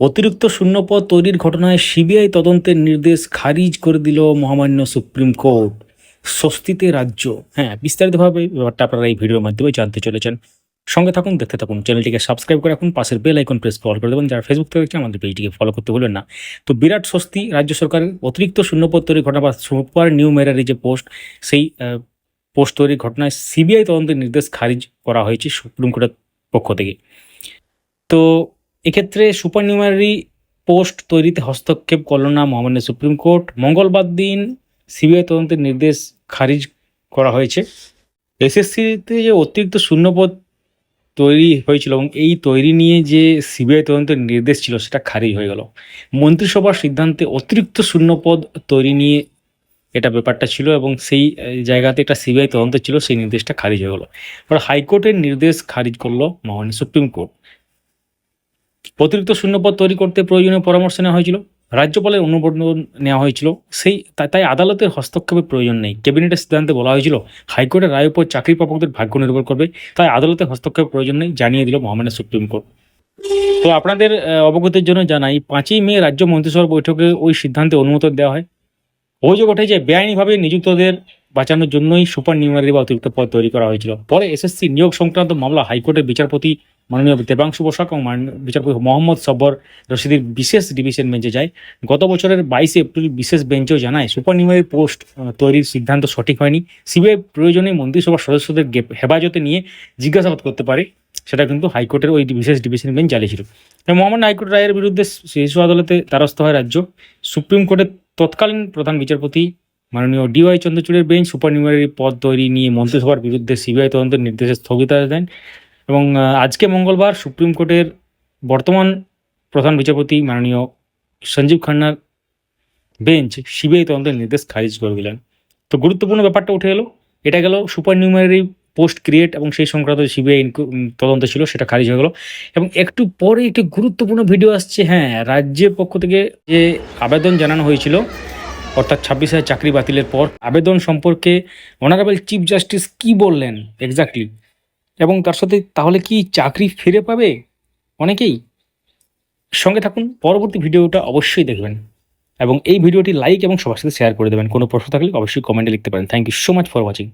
অতিরিক্ত শূন্যপদ তৈরির ঘটনায় সিবিআই তদন্তের নির্দেশ খারিজ করে দিল মহামান্য সুপ্রিম কোর্ট। স্বস্তিতে রাজ্য। হ্যাঁ বিস্তারিতভাবে ব্যাপারটা আপনারা এই ভিডিওর মাধ্যমে জানতে চলেছেন। সঙ্গে থাকুন, দেখতে থাকুন, চ্যানেলটিকে সাবস্ক্রাইব করে রাখুন, পাশের বেল আইকন প্রেস করে দেবেন, যারা ফেসবুক থেকে দেখছেন, আমাদের পেজটিকে ফলো করতে ভুলবেন না। তো বিরাট স্বস্তি, রাজ্য সরকারের অতিরিক্ত শূন্যপদ তৈরির ঘটনা বা সুপার নিউমেরারি যে পোস্ট, সেই পোস্ট তৈরির ঘটনায় সিবিআই তদন্তের নির্দেশ খারিজ করা হয়েছে সুপ্রিম কোর্টের পক্ষ থেকে। তো এক্ষেত্রে সুপার নিউমারি পোস্ট তৈরিতে হস্তক্ষেপ করল না মহামান্য সুপ্রিম কোর্ট। মঙ্গলবার দিন সিবিআই তদন্তের নির্দেশ খারিজ করা হয়েছে। এসএসসিতে যে অতিরিক্ত শূন্যপদ তৈরি হয়েছিল এবং এই তৈরি নিয়ে যে সিবিআই তদন্তের নির্দেশ ছিল সেটা খারিজ হয়ে গেল। মন্ত্রিসভার সিদ্ধান্তে অতিরিক্ত শূন্যপদ তৈরি নিয়ে এটা ব্যাপারটা ছিল এবং সেই জায়গাতে একটা সিবিআই তদন্ত ছিল, সেই নির্দেশটা খারিজ হয়ে গেলো। এবার হাইকোর্টের নির্দেশ খারিজ করল মহামান্য সুপ্রিম কোর্ট। অতিরিক্ত শূন্যপদ তৈরি করতে প্রয়োজনীয় পরামর্শ নেওয়া হয়েছিল। রাজ্যপালের অনুমোদন নেওয়া হয়েছিল। সেই তাই আদালতের হস্তক্ষেপের প্রয়োজন নেই। ক্যাবিনেটের সিদ্ধান্তে বলা হয়েছিল, হাইকোর্টের রায়ের উপর চাকরি প্রাপকদের ভাগ্য নির্ভর করবে। তাই আদালতের হস্তক্ষেপের প্রয়োজন নেই, জানিয়ে দিল মহামান্য সুপ্রিম কোর্ট। তো আপনাদের অবগতির জন্য জানাই, পাঁচই মে রাজ্য মন্ত্রিসভার বৈঠকে ওই সিদ্ধান্তে অনুমোদন দেওয়া হয়। অভিযোগ ওঠে যে বেআইনিভাবে নিযুক্তদের বাঁচানোর জন্যই সুপার নিউমারি বা অতিরিক্ত পদ তৈরি করা হয়েছিল। পরে এসএসসি নিয়োগ সংক্রান্ত মামলা হাইকোর্টের বিচারপতি মাননীয় দেবাংশু বসাক এবং বিচারপতি মোহাম্মদ সব্বর রশিদির বিশেষ ডিভিশন বেঞ্চে যায়। গত বছরের বাইশে এপ্রিল বিশেষ বেঞ্চও জানায়, সুপার নিউমারি পোস্ট তৈরির সিদ্ধান্ত সঠিক হয়নি। সিবিআই প্রয়োজনে মন্ত্রিসভার সদস্যদের হেফাজতে নিয়ে জিজ্ঞাসাবাদ করতে পারে, সেটা কিন্তু হাইকোর্টের ওই বিশেষ ডিভিশন বেঞ্চ চালিয়েছিল মহামান্য হাইকোর্ট রায়ের বিরুদ্ধে শীর্ষ আদালতে দ্বারস্থ হয় রাজ্য। সুপ্রিম কোর্টের তৎকালীন প্রধান বিচারপতি মাননীয় ডিওয়াই চন্দ্রচূড়ের বেঞ্চ সুপার নিউমারি পদ তৈরি নিয়ে মন্ত্রিসভার বিরুদ্ধে সিবিআই তদন্তের নির্দেশে স্থগিতাদেশ দেন এবং আজকে মঙ্গলবার সুপ্রিম কোর্টের বর্তমান প্রধান বিচারপতি মাননীয় সঞ্জীব খান্নার বেঞ্চ সিবিআই তদন্তের নির্দেশ খারিজ করে দিলেন। তো গুরুত্বপূর্ণ ব্যাপারটা উঠে এলো, এটা গেল সুপার নিউমারি পোস্ট ক্রিয়েট এবং সেই সংক্রান্ত সিবিআই তদন্ত ছিল সেটা খারিজ হয়ে গেল। এবং একটু পরে একটি গুরুত্বপূর্ণ ভিডিও আসছে হ্যাঁ রাজ্যের পক্ষ থেকে যে আবেদন জানানো হয়েছিল অর্থাৎ ছাব্বিশ হাজার চাকরি বাতিলের পর আবেদন সম্পর্কে অনারেবল চিফ জাস্টিস কি বললেন এক্স্যাক্টলি এবং তার সাথে তাহলে কি চাকরি ফিরে পাবে অনেকেই? সঙ্গে থাকুন, পরবর্তী ভিডিওটা অবশ্যই দেখবেন। এবং এই ভিডিওটি লাইক এবং সবার সাথে শেয়ার করে দেবেন। কোনো প্রশ্ন থাকলে অবশ্যই কমেন্টে লিখতে পারেন। Thank you so much for watching